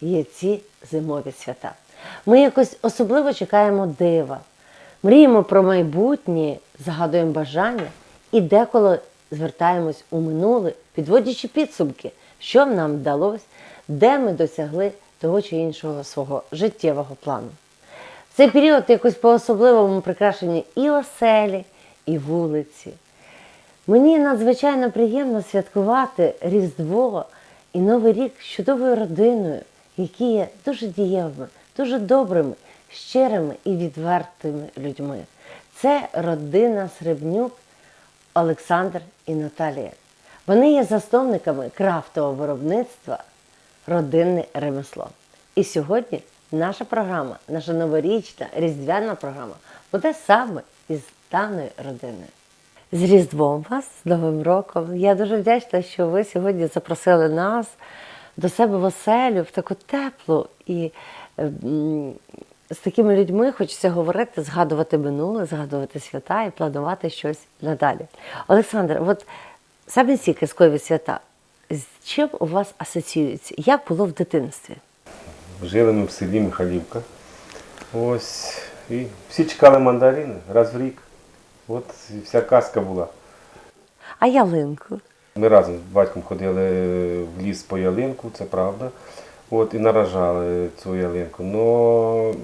є ці зимові свята. Ми якось особливо чекаємо дива, мріємо про майбутнє, згадуємо бажання і деколи звертаємось у минуле, підводячи підсумки, що нам вдалося, де ми досягли того чи іншого свого життєвого плану. В цей період якось по-особливому прикрашені і оселі, і вулиці. Мені надзвичайно приємно святкувати Різдво і Новий рік з чудовою родиною, які є дуже дієвими, дуже добрими, щирими і відвертими людьми. Це родина Сребнюк, Олександр і Наталія. Вони є засновниками крафтового виробництва Родинне ремесло. І сьогодні наша програма, наша новорічна різдвяна програма буде саме із даної родини. З Різдвом вас, з Новим роком. Я дуже вдячна, що ви сьогодні запросили нас до себе в оселю, в таку теплу і е, з такими людьми хочеться говорити, згадувати минуле, згадувати свята і планувати щось надалі. Олександр, от саме ці казкові свята, з чим у вас асоціюються? Як було в дитинстві? Жили ми в селі Михайлівка. Ось. І всі чекали мандарини раз в рік. От і вся казка була. А ялинку? Ми разом з батьком ходили в ліс по ялинку, це правда. От, і наражали цю ялинку. Но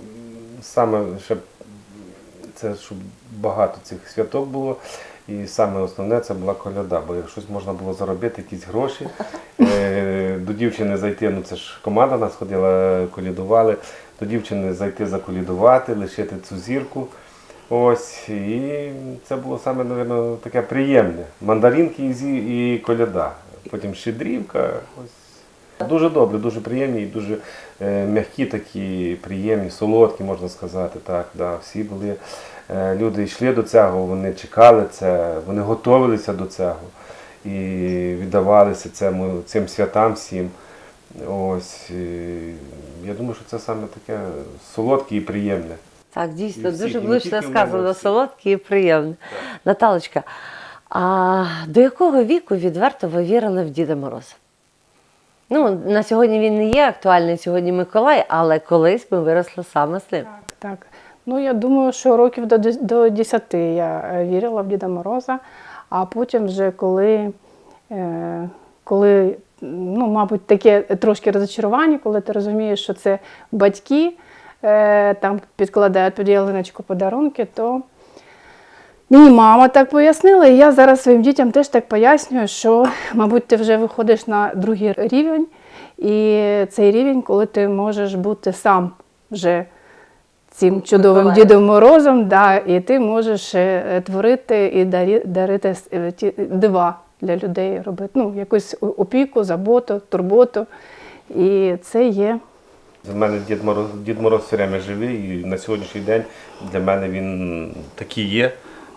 саме ще це щоб багато цих святок було. І саме основне це була коляда, бо щось можна було заробити, якісь гроші. Е, До дівчини зайти, ну це ж команда нас ходила, колядували. До дівчини зайти заколядувати, лишити цю зірку. Ось, і це було саме, напевно, таке приємне. Мандаринки і, коляда. Потім щедрівка. Дуже добре, дуже приємні і дуже е, м'які такі, приємні, солодкі, можна сказати. Так, да. Всі були, е, люди йшли до цього, вони чекали це, вони готувалися до цього і віддавалися цьому, цим святам всім. Ось, і я думаю, що це саме таке солодке і приємне. Так, дійсно, І всі, дуже влучно сказано, солодке і приємне. Наталочка, а до якого віку відверто ви вірили в Діда Мороза? Ну, на сьогодні він не є актуальний, сьогодні Миколай, але колись ми виросли саме з ним. Так, так. Ну, я думаю, що років до, до 10 я е, вірила в Діда Мороза, а потім вже коли, е, коли ну, мабуть, таке трошки розочарування, коли ти розумієш, що це батьки там підкладають під ялиночку подарунки, то мені мама так пояснила, і я зараз своїм дітям теж так пояснюю, що, мабуть, ти вже виходиш на другий рівень, і цей рівень, коли ти можеш бути сам вже цим чудовим. Дідом Морозом, да, і ти можеш е, творити і дарити е, ті дива для людей, робити ну, якусь опіку, заботу, турботу. І це є У мене Дід Мороз, Дід Мороз все время живий, і на сьогоднішній день для мене він такий є,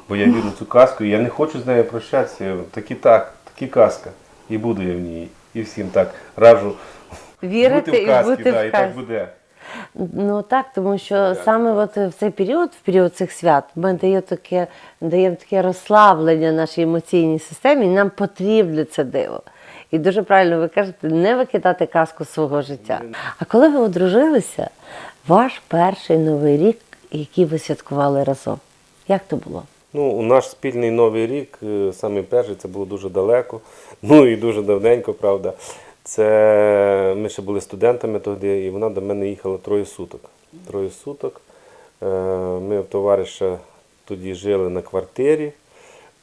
бо я вірю в цю казку, і я не хочу з нею прощатися. Такі так, такі казка. І буду я в ній. І всім так раджу Вірити бути в казці, і бути да, в і так буде. Ну так, тому що саме от в цей період, в період цих свят, ми даємо таке, даємо таке розслаблення нашій емоційній системі, і нам потрібне це диво. І дуже правильно ви кажете, не викидати казку свого життя. А коли ви одружилися, ваш перший новий рік, який ви святкували разом, як то було? Ну, у наш спільний новий рік, е, самий перший, це було дуже далеко, ну і дуже давненько, правда. Це ми ще були студентами тоді, і вона до мене їхала троє суток. Троє суток. Е, Ми в товариша тоді жили на квартирі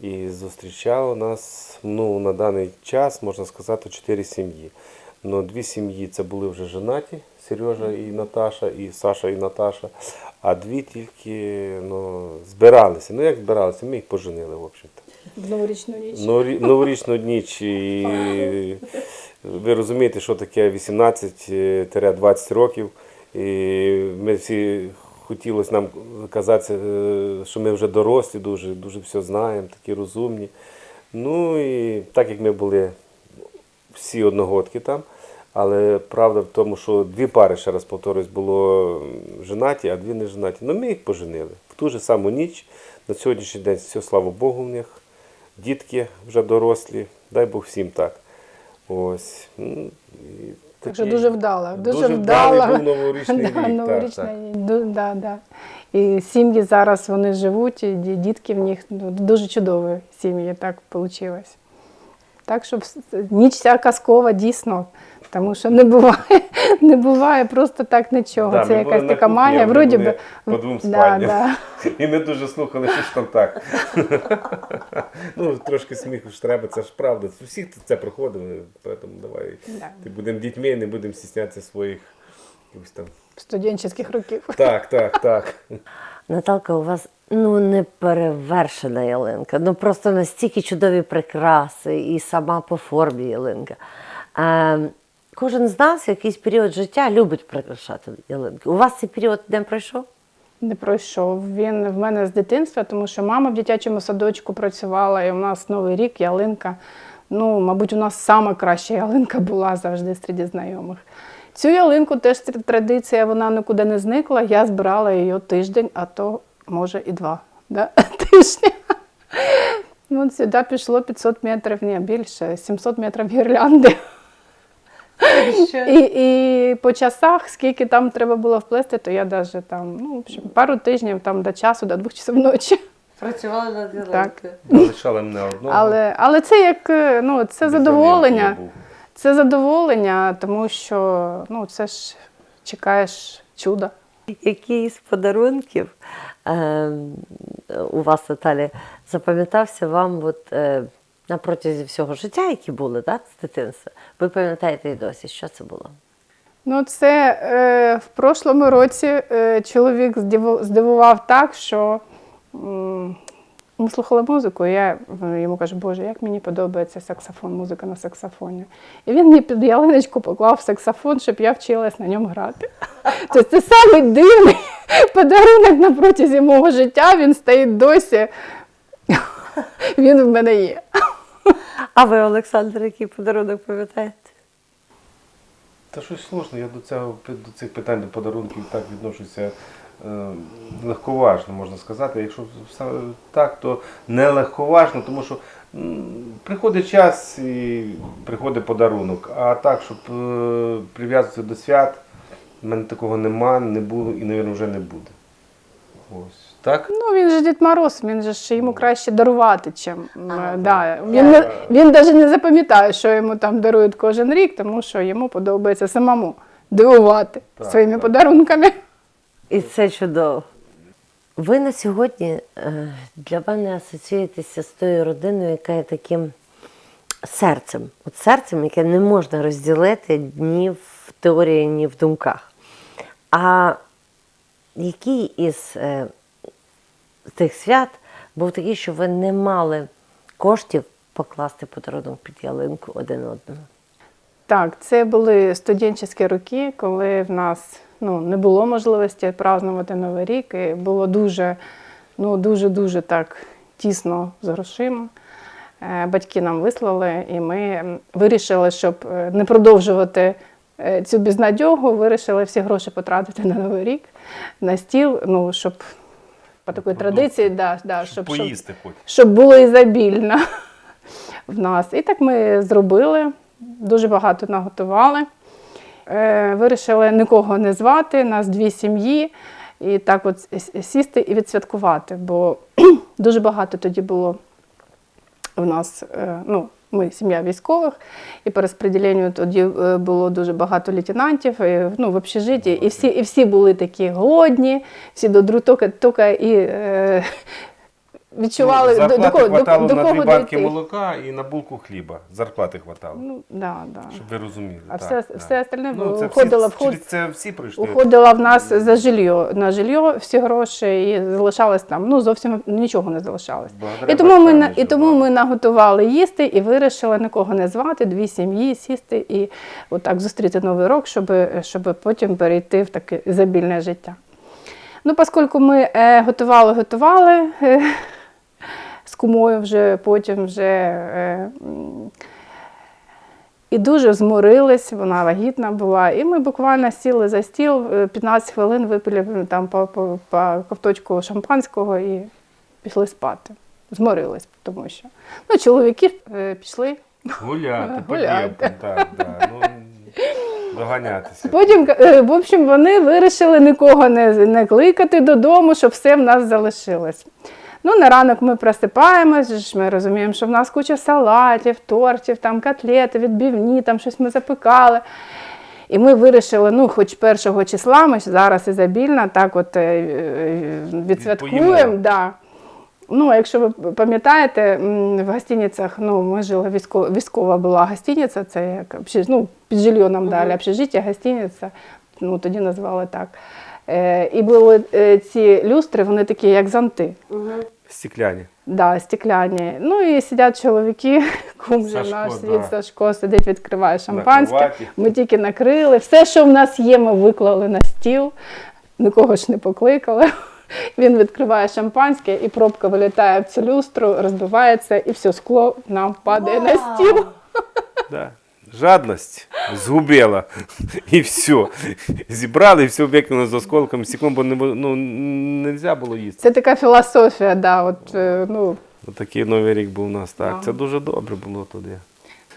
і зустрічало нас ну, на даний час, можна сказати, чотири сім'ї. Ну, дві сім'ї це були вже женаті, Сережа і Наташа, і Саша і Наташа. А дві тільки ну, збиралися. Ну як збиралися? Ми їх поженили, в общем-то. в новорічну ніч. Новорі- Новорічну ніч. І ви розумієте, що таке 18-20 років. І ми всі хотілося нам казати, е, що ми вже дорослі, дуже, дуже все знаємо, такі розумні. Ну і так як ми були всі одногодки там. Але правда в тому, що дві пари, ще раз повторюсь, було женаті, а дві не женаті. Ну ми їх поженили. В ту же саму ніч, на сьогоднішній день, все, слава Богу, в них. Дітки вже дорослі, дай Бог всім так. Ось. Так що дуже вдала. Дуже, Дуже вдала. був новорічний Да, рік, новорічний так. так. Да, да. І сім'ї зараз вони живуть, і дітки в них ну, дуже чудові сім'ї, так вийшло. Так що ніч ця казкова дійсно, тому що не буває, не буває просто так нічого. Да, Це якась така кухні, магія. Вроді би, по двом да, да. І ми дуже слухали, що ж там так. ну, трошки сміху ж треба, це ж правда. Всі це проходили, тому давай Да. ти будемо дітьми, не будемо стіснятися своїх там. студентських років. Так, так, так. Наталка, у вас ну неперевершена ялинка. Ну просто настільки чудові прикраси і сама по формі ялинка. Е, кожен з нас якийсь період життя любить прикрашати ялинки. У вас цей період не пройшов? Не пройшов. Він в мене з дитинства, тому що мама в дитячому садочку працювала, і у нас Новий рік, ялинка. Ну, мабуть, у нас сама краща ялинка була завжди серед знайомих. Цю ялинку теж традиція, вона нікуди не зникла. Я збирала її тиждень, а то може і два да? тижні. От сюди пішло 500 метрів, ні, більше, 700 метрів гірлянди. І, і по часах, скільки там треба було вплести, то я навіть там, ну, в общем, пару тижнів там до часу, до двох часов ночі. Працювала над ялинкою. Залишали мене одного. Але, але це як е, ну, це задоволення. Це задоволення, тому що ну, це ж чекаєш чуда. Який з подарунків е, у вас, Наталі, запам'ятався вам от, е, на протязі всього життя, які були так, з дитинства? Ви пам'ятаєте і досі, що це було? Ну, це е, в прошлому році е, чоловік здивував так, що м, ми слухали музику, і я е, йому кажу, Боже, як мені подобається саксофон, музика на саксофоні. І він мені під ялиночку поклав саксофон, щоб я вчилась на ньому грати. Тобто це самий дивний подарунок на протязі мого життя. Він стоїть досі. Він в мене є. А ви, Олександр, який подарунок пам'ятаєте? Та щось сложно, я до цього до цих питань до подарунків так відношуся е, легковажно, можна сказати. Якщо все так, то не легковажно, тому що приходить час і приходить подарунок. А так, щоб е, прив'язуватися до свят, в мене такого нема, не було і, мабуть, вже не буде. Ось. Так? Ну, він же Дід Мороз, він же ж йому краще дарувати, чим. Ага. е, да. Він, не, він навіть не запам'ятає, що йому там дарують кожен рік, тому що йому подобається самому дивувати Так, своїми так. подарунками. І це чудово. Ви на сьогодні е, для мене асоціюєтеся з тою родиною, яка є таким серцем. От серцем, яке не можна розділити ні в теорії, ні в думках. А який із е, тих свят був такий, що ви не мали коштів покласти подарунок під ялинку один одному? Так, це були студентські роки, коли в нас ну, не було можливості празднувати Новий рік. І було дуже, ну, дуже-дуже так тісно з грошима. Е, Батьки нам вислали, і ми вирішили, щоб е, не продовжувати е, цю безнадьогу, вирішили всі гроші потратити на Новий рік, на стіл, ну, щоб по такій традиції, да, да, щоб, щоб, Поїсти хоч. щоб було ізобільно в нас. І так ми зробили, дуже багато наготували. Е, вирішили нікого не звати, нас дві сім'ї, і так от сісти і відсвяткувати, бо дуже багато тоді було в нас, е, ну, ми сім'я військових, і по розподіленню тоді е, було дуже багато лейтенантів і, ну, в общежитті, і всі, і всі були такі голодні, всі до друг, тока, тока і е, відчували Ну, до, до, кого- до, хватало до на кого дві банки дійти. молока і на булку хліба. Зарплати хватало. Ну, да, да. Щоб ви розуміли. А так, все, так. все остальне Ну, це уходило всі, в ход. це всі прийшли. Уходила в нас за жилье на жилье всі гроші і залишалось там. Ну зовсім нічого не залишалось. Благодаря І тому ми на- і тому ми наготували їсти і вирішили нікого не звати, дві сім'ї сісти і отак зустріти новий рок, щоб, щоб потім перейти в таке ізобільне життя. Ну, оскільки ми е, готували, готували е, з кумою вже потім вже. Е, і дуже зморились, вона вагітна була. І ми буквально сіли за стіл, е, 15 хвилин випили там по, по, по ковточку шампанського і пішли спати. Зморились, тому що. Ну, чоловіки е, пішли. Гуляти, Гуляти. так, так. Ну, доганятися. Потім, е, в общем, вони вирішили нікого не, не кликати додому, щоб все в нас залишилось. Ну, на ранок ми просипаємось, ми розуміємо, що в нас куча салатів, тортів, там котлети, відбивні, там щось ми запекали. І ми вирішили, ну, хоч першого числа, ми ж зараз ізобільно, так от е, е, відсвяткуємо. Да. Ну, а якщо ви пам'ятаєте, в гостиницях, ну, ми жили, військова, військова була гостиниця, це як ну, під жилье нам дали, общежиття, гостиниця, ну, тоді назвали так. Е, і були е, ці люстри, вони такі, як зонти. Стекляні. Да, стекляні. Ну і сидять чоловіки, кум же Сашко, наш да. сидить, Сашко сидить, відкриває шампанське. Ми тільки накрили. Все, що в нас є, ми виклали на стіл. Нікого ж не покликали. Він відкриває шампанське, і пробка вилітає в цю люстру, розбивається, і все скло нам падає на стіл. Да. Жадність згубила. І все. Зібрали і все викинули з осколком стеклом, бо не, ну, не можна було їсти. Це така філософія, да, от, е, ну, Такий новий рік був у нас. Так. Да. Це дуже добре було тоді.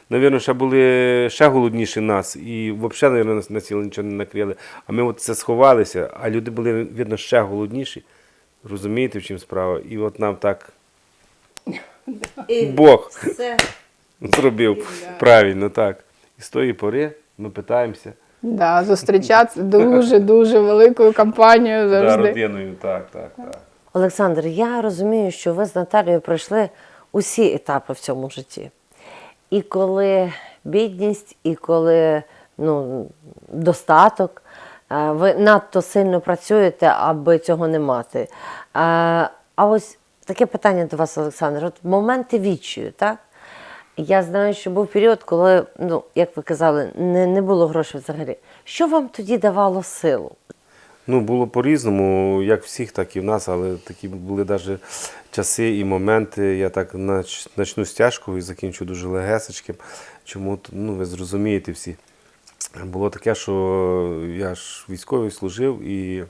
Навірно, ще були ще голодніші нас, і взагалі, навірно, на сіло нічого не накрили. А ми от це сховалися, а люди були, видно, ще голодніші. Розумієте, в чим справа? І от нам так Бог зробив правильно, так. І з тої пори ми питаємося да, зустрічатися дуже-дуже великою компанією за завжди. родиною. Так, так, так. Олександр, я розумію, що ви з Наталією пройшли усі етапи в цьому житті. І коли бідність, і коли ну, достаток, е, ви надто сильно працюєте, аби цього не мати. Е, А ось таке питання до вас, Олександр. От моменти відчаю, так? Я знаю, що був період, коли, ну, як ви казали, не, не було грошей взагалі. Що вам тоді давало силу? Ну, було по-різному, як всіх, так і в нас, але такі були навіть часи і моменти. Я так нач- начну з тяжкого і закінчу дуже легесечким. Чому ну, ви зрозумієте всі. Було таке, що я ж військовий служив і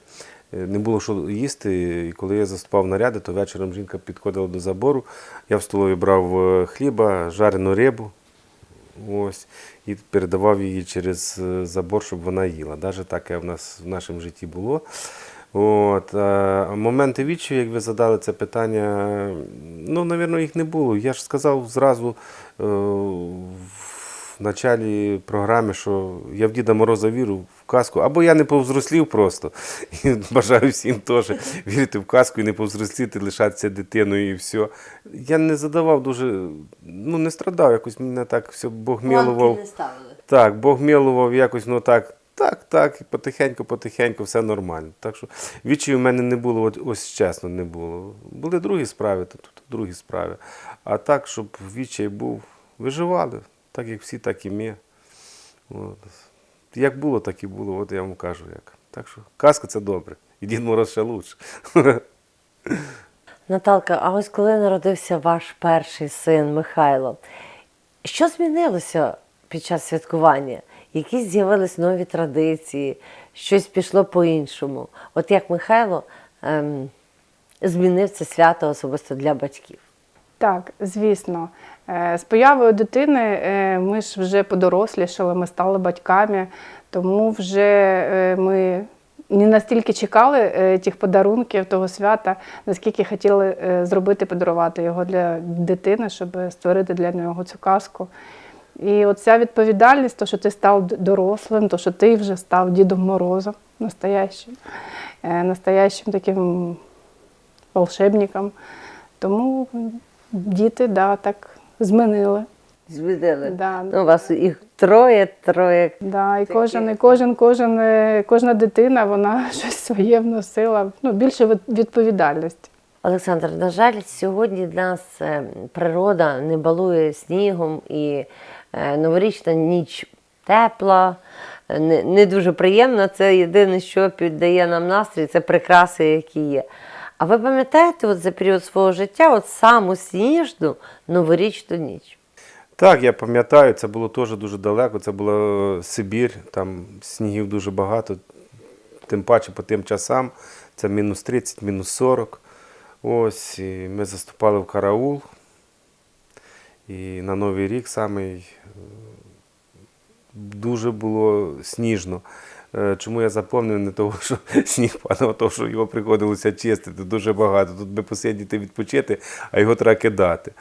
не було що їсти. І коли я заступав наряди, то вечором жінка підходила до забору. Я в столові брав е, хліба, жарену рибу. Ось, і передавав її через е, забор, щоб вона їла. Навіть таке в нас в нашому житті було. От, а моменти відчаю, як ви задали це питання, ну, напевно, їх не було. Я ж сказав зразу е, в началі програми, що я в Діда Мороза вірю в казку, або я не повзрослів просто. І бажаю всім теж вірити в казку і не повзросліти, лишатися дитиною і все. Я не задавав дуже, ну не страдав, якось мене так все Бог милував. Так, Бог милував якось, ну так, так, так, потихеньку, потихеньку, все нормально. Так що відчаю в мене не було, от, ось чесно, не було. Були другі справи, то тут другі справи. А так, щоб відчай був, виживали, так як всі, так і ми. От. Як було, так і було, от я вам кажу як. Так що казка це добре. І Дід Мороз ще лучше. Наталка, а ось коли народився ваш перший син Михайло, що змінилося під час святкування? Якісь з'явились нові традиції, щось пішло по-іншому. От як Михайло ем, змінив це свято особисто для батьків? Так, звісно. Е, З появою дитини е, ми ж вже подорослішали, ми стали батьками, тому вже е, ми не настільки чекали тих подарунків того свята, наскільки хотіли зробити, подарувати його для дитини, щоб створити для нього цю казку. І оця відповідальність, то, що ти став дорослим, то, що ти вже став Дідом Морозом, настоящим, настоящим таким волшебником. Тому діти да, так змінили. Змінили. Да. Ну, у вас їх троє, троє. Да, і кожен, і кожен, кожен, е, кожна дитина вона щось своє вносила, ну, більше від- відповідальності. Олександр, на жаль, сьогодні нас е, природа не балує снігом і е, новорічна ніч тепла, не, не дуже приємна. Це єдине, що піддає нам настрій, це прикраси, які є. А ви пам'ятаєте от за період свого життя от саму сніжну новорічну ніч? Так, я пам'ятаю, це було теж дуже далеко. Це була Сибір, там снігів дуже багато. Тим паче по тим часам це мінус 30, мінус 40. Ось, і ми заступали в караул. І на Новий рік самий е, дуже було сніжно. Е, Чому я запомнив не того, що сніг падав, а того, що його приходилося чистити дуже багато. Тут би посидіти відпочити, а його треба кидати.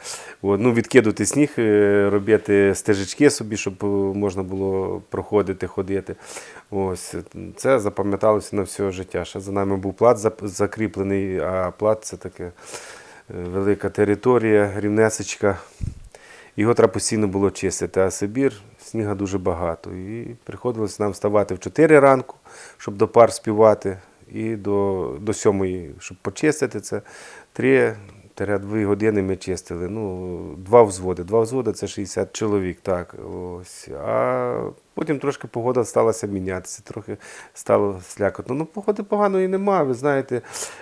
От, ну, відкидати сніг, е, робити стежечки собі, щоб е, можна було проходити, ходити. Ось, це запам'яталося на все життя. Ще за нами був плат закріплений, а плат це таке велика територія, рівнесечка. Його треба постійно було чистити, а Сибір сніга дуже багато. І приходилось нам вставати в 4 ранку, щоб до пар співати, і до, до 7, щоб почистити це. 3-2 години ми чистили. Ну, два взводи. Два взводи це 60 чоловік. Так, ось. А потім трошки погода сталася мінятися, трохи стало слякотно. Ну, погоди поганої немає. Ви знаєте,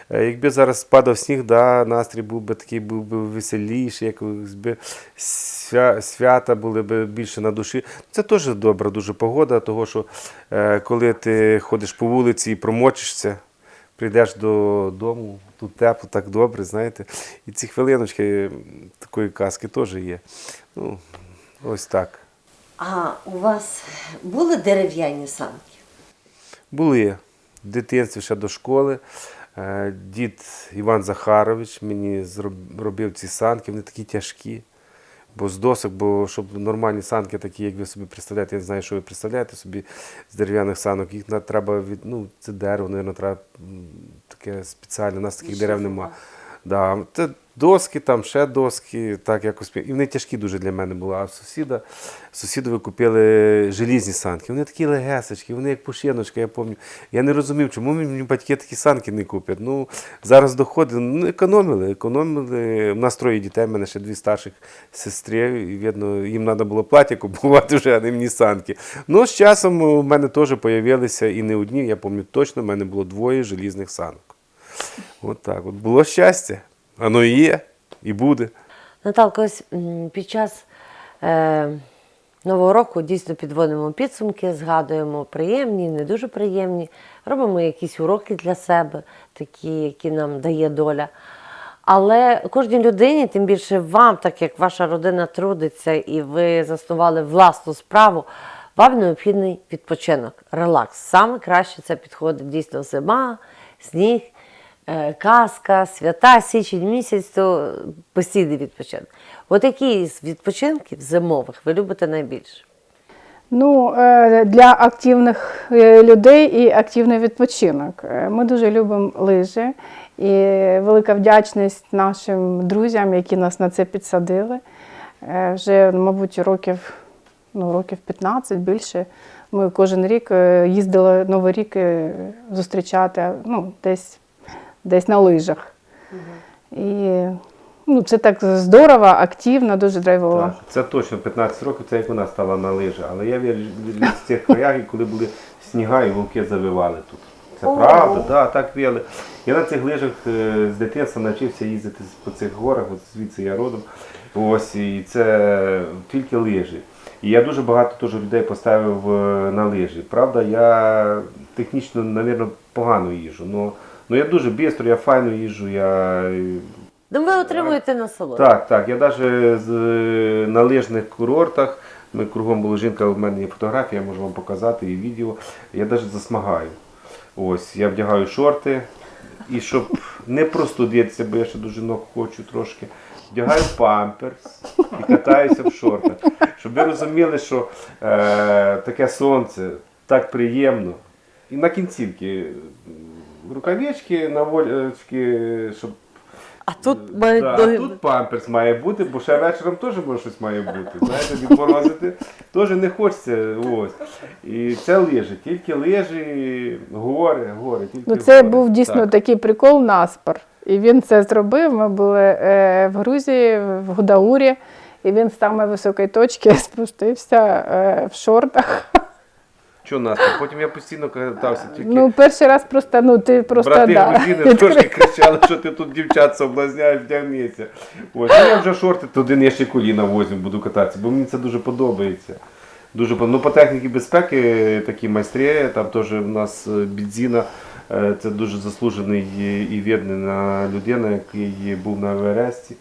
Е, якби зараз падав сніг, да, настрій був би такий, був би веселіший, якось би свята були б більше на душі. Це теж добра дуже погода, того що е, коли ти ходиш по вулиці і промочишся, прийдеш додому, тут тепло, так добре, знаєте. І ці хвилиночки такої казки теж є. Ну, ось так. А у вас були дерев'яні санки? Були в дитинстві ще до школи. Е, Дід Іван Захарович мені зроб- робив ці санки, вони такі тяжкі. Бо з досок, бо щоб нормальні санки, такі, як ви собі представляєте, я не знаю, що ви представляєте собі з дерев'яних санок, їх треба від, ну, це дерево, мабуть, треба таке спеціальне, у нас таких дерев нема. Да, це доски, там ще доски, так якось. І вони тяжкі дуже для мене були. А сусіда, сусідові купили желізні санки. Вони такі легесечки, вони як пушиночка, я пам'ятаю. Я не розумів, чому мені батьки такі санки не куплять. Ну, зараз доходить, ну, економили, економили. У нас троє дітей, в мене ще дві старших сестри, і видно, їм треба було плаття купувати вже, а не мені санки. Ну, з часом у мене теж з'явилися і не одні, я пам'ятаю точно, в мене було двоє желізних санок. От так. От було щастя. Воно і є, і буде. Наталка, ось під час е, Нового року дійсно підводимо підсумки, згадуємо приємні, не дуже приємні, робимо якісь уроки для себе, такі, які нам дає доля. Але кожній людині, тим більше вам, так як ваша родина трудиться і ви заснували власну справу, вам необхідний відпочинок, релакс. Саме краще це підходить дійсно зима, сніг, казка, свята, січень місяць, то постійний відпочинок. От які з відпочинків зимових ви любите найбільше? Ну, е, для активних е, людей і активний відпочинок. Е, Ми дуже любимо лижі і велика вдячність нашим друзям, які нас на це підсадили. Е, Вже, мабуть, років, ну, років 15 більше. Ми кожен рік е, їздили Новий рік е, зустрічати ну, десь, десь на лижах. І ну, це так здорово, активно, дуже драйвово. Так, це точно 15 років, це як вона стала на лижі. Але я вірю з цих краях, коли були сніга і вовки завивали тут. Це правда, да, так віяли. Я на цих лижах е, з дитинства навчився їздити по цих горах, от звідси я родом. Ось, і це тільки лижі. І я дуже багато теж людей поставив е, на лижі. Правда, я технічно, мабуть, погано їжджу. Ну, ну я дуже швидко, я файно їжджу, я е, Ну, ви отримуєте насолоду. так, так. Я навіть з, на лижних курортах, ми кругом була жінка, у мене є фотографія, я можу вам показати і відео. Я навіть засмагаю. Ось, я вдягаю шорти. І щоб не простудитися, бо я ще до жінок хочу трошки, вдягаю памперс і катаюся в шортах. Щоб ви розуміли, що е, таке сонце так приємно. І на кінцівки рукавички, наволочки, щоб А тут мають Да, ноги. тут памперс має бути, бо ще вечором теж може щось має бути. Знаєте, відморозити теж не хочеться. Ось. І це лижі, тільки лижі, гори, гори, тільки Ну, це гори. був дійсно Так. такий прикол наспор. І він це зробив. Ми були е, в Грузії, в Гудаурі, і він з самої високої точки спустився е, в шортах. Що нас? Потім я постійно катався, тільки Ну, перший раз просто, ну ти просто брати да, грузини трошки кричали, що ти тут дівчат соблазняєш, вдягнися. Ось. Ну, я вже шорти туди я ще коліна возьму, буду кататися, бо мені це дуже подобається. Дуже ну, по техніці безпеки такі майстри, там теж у нас е, бідзіна, е, це дуже заслужений і віддана людина, який був на Евересті.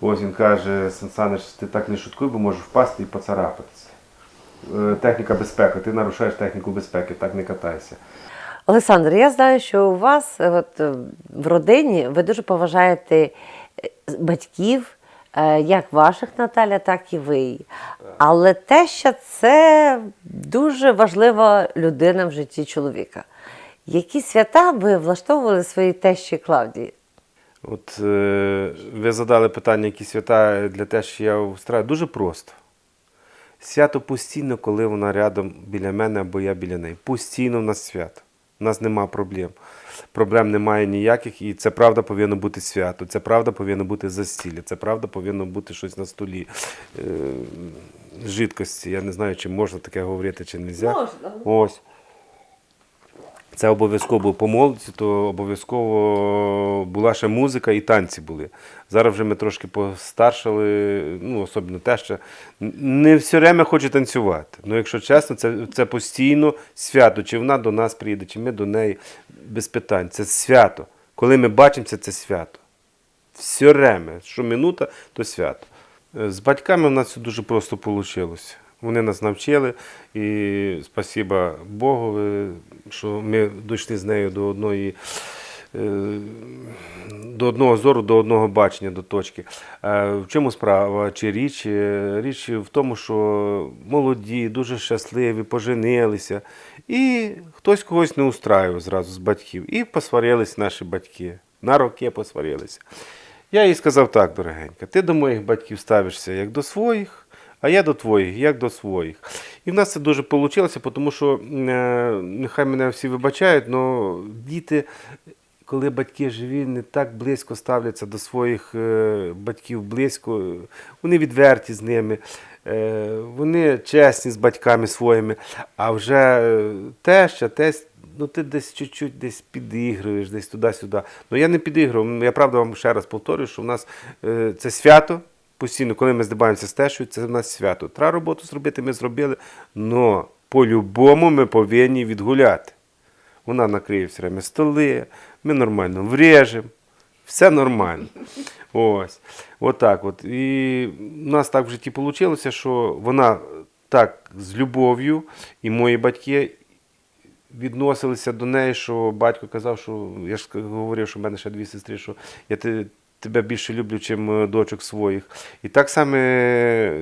Ось він каже, Сан Санич, ти так не шуткуй, бо можеш впасти і поцарапатися. Е, Техніка безпеки, ти нарушаєш техніку безпеки, так не катайся. Олександр, я знаю, що у вас е, от, е, в родині ви дуже поважаєте батьків, як ваших Наталя, так і ви. Але теща це дуже важлива людина в житті чоловіка. Які свята ви влаштовували своїй тещі Клавдії? От е, ви задали питання, які свята для те, що я устраю. Дуже просто. Свято постійно, коли вона рядом біля мене або я біля неї. Постійно в нас свято. У нас нема проблем. Проблем немає ніяких, і це правда повинно бути свято. Це правда повинно бути застілля, це правда повинно бути щось на столі. Е, жидкості. Я не знаю, чи можна таке говорити, чи не можна. Можна. Ось. Це обов'язково по молодці, то обов'язково була ще музика і танці були. Зараз вже ми трошки постаршали, ну, особливо те, що не все время хоче танцювати. Ну, якщо чесно, це, це постійно свято. Чи вона до нас приїде, чи ми до неї без питань. Це свято. Коли ми бачимося, це свято. Все время, що минута, то свято. З батьками в нас все дуже просто вийшло. Вони нас навчили, і спасіба Богу, е, що ми дійшли з нею до одної. е, До одного зору, до одного бачення, до точки. Е, В чому справа чи річ? Річ в тому, що молоді, дуже щасливі, поженилися, і хтось когось не устраював зразу з батьків. І посварились наші батьки. На роки посварилися. Я їй сказав так, дорогенька, ти до моїх батьків ставишся як до своїх, а я до твоїх, як до своїх. І в нас це дуже вийшло, тому що е, нехай мене всі вибачають, але діти, коли батьки живі, не так близько ставляться до своїх е, батьків близько, вони відверті з ними. е, Вони чесні з батьками своїми, а вже теща, тесть, ну ти десь чуть-чуть десь підігруєш, десь туди-сюди. Ну я не підігрував. Я правда вам ще раз повторюю, що в нас це свято. Постійно, коли ми здибаємося з тещою, це в нас свято. Треба роботу зробити, ми зробили. але по-любому ми повинні відгуляти. Вона накриє все время столи, ми нормально врежемо, все нормально. Ось. Отак от. І в нас так в житті вийшло, що вона так з любов'ю, і мої батьки відносилися до неї, що батько казав, що я ж говорив, що в мене ще дві сестри, що я тебе більше люблю, чим дочок своїх. І так само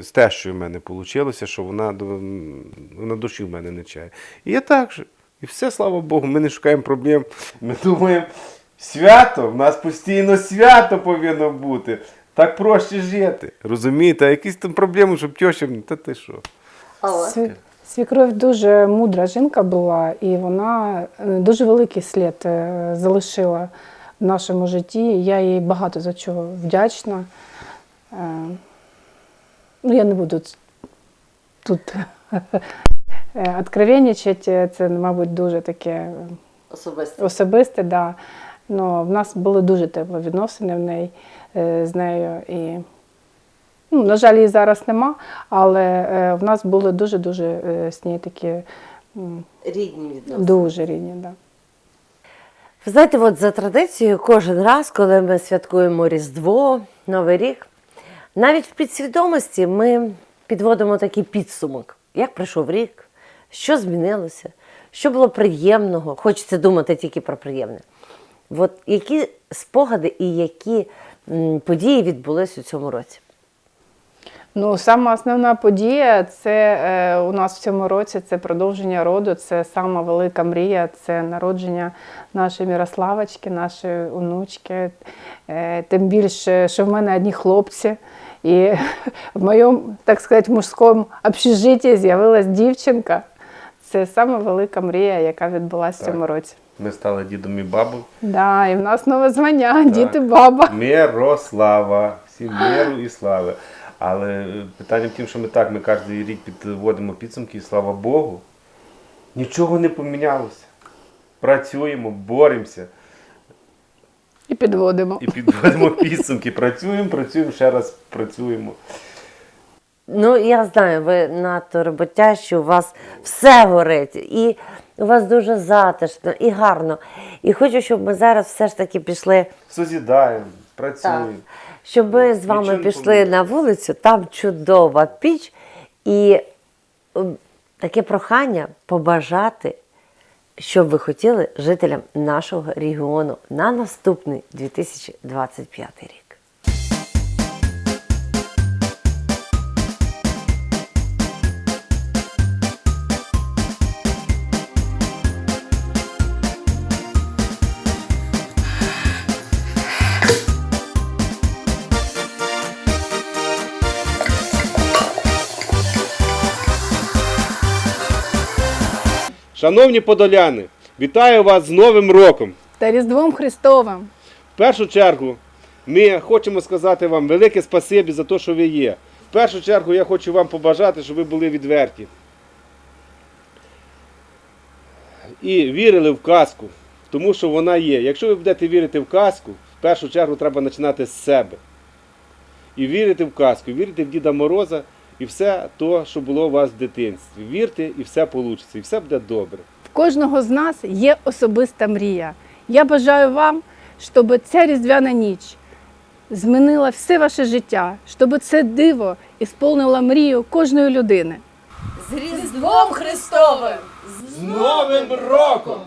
з тещою в мене вийшло, що вона, вона душі в мене не чає. І я так же. І все, слава Богу, ми не шукаємо проблем. Ми думаємо, свято, в нас постійно свято повинно бути. Так проще жити. Розумієте, а якісь там проблеми, щоб тьоща, та ти що? Сві- Свікров дуже мудра жінка була, і вона е, дуже великий слід е, залишила в нашому житті. Я їй багато за чого вдячна. Е, Ну, я не буду тут е, це, мабуть, дуже таке е, Особисто. особисте, да. Ну, в нас були дуже теплі відносини в неї, е, з нею. І, ну, на жаль, її зараз нема, але е, в нас були дуже-дуже з нею такі Рідні відносини. дуже рідні. Да. Ви знаєте, от за традицією, кожен раз, коли ми святкуємо Різдво, Новий рік, навіть в підсвідомості ми підводимо такий підсумок, як пройшов рік, що змінилося, що було приємного. Хочеться думати тільки про приємне. От які спогади і які події відбулись у цьому році? Ну, сама основна подія це е, у нас в цьому році це продовження роду, це сама велика мрія, це народження нашої Мірославочки, нашої онучки. Е, тим більше, що в мене одні хлопці. І в моєму, так сказати, мужському общежитті з'явилась дівчинка. Це сама велика мрія, яка відбулася в цьому році. Ми стали дідом і бабою. Да, і в нас нове звання, діти баба. Мирослава. Всім миру і слави. Але питання в тім, що ми так, ми кожен рік підводимо підсумки, і слава Богу, нічого не помінялося. Працюємо, боремося І підводимо. і підводимо підсумки. Працюємо, працюємо, ще раз працюємо. Ну, я знаю, ви надто роботящі, у вас все горить, і у вас дуже затишно і гарно. І хочу, щоб ми зараз все ж таки пішли, Созідаємо, працюємо. Щоб ми з вами пішли поміняли. на вулицю, там чудова піч, і таке прохання побажати, що б ви хотіли жителям нашого регіону на наступний 2025 рік. Шановні подоляни, вітаю вас з Новим роком! Та Різдвом Христовим. В першу чергу ми хочемо сказати вам велике спасибі за те, що ви є. В першу чергу я хочу вам побажати, щоб ви були відверті. І вірили в казку, тому що вона є. Якщо ви будете вірити в казку, в першу чергу треба починати з себе. І вірити в казку, вірити в Діда Мороза і все то, що було у вас в дитинстві. Вірте і все вийде, і все буде добре. В кожного з нас є особиста мрія. Я бажаю вам, щоб ця різдвяна ніч змінила все ваше життя, щоб це диво ісполнило мрію кожної людини. З Різдвом Христовим! З Новим роком!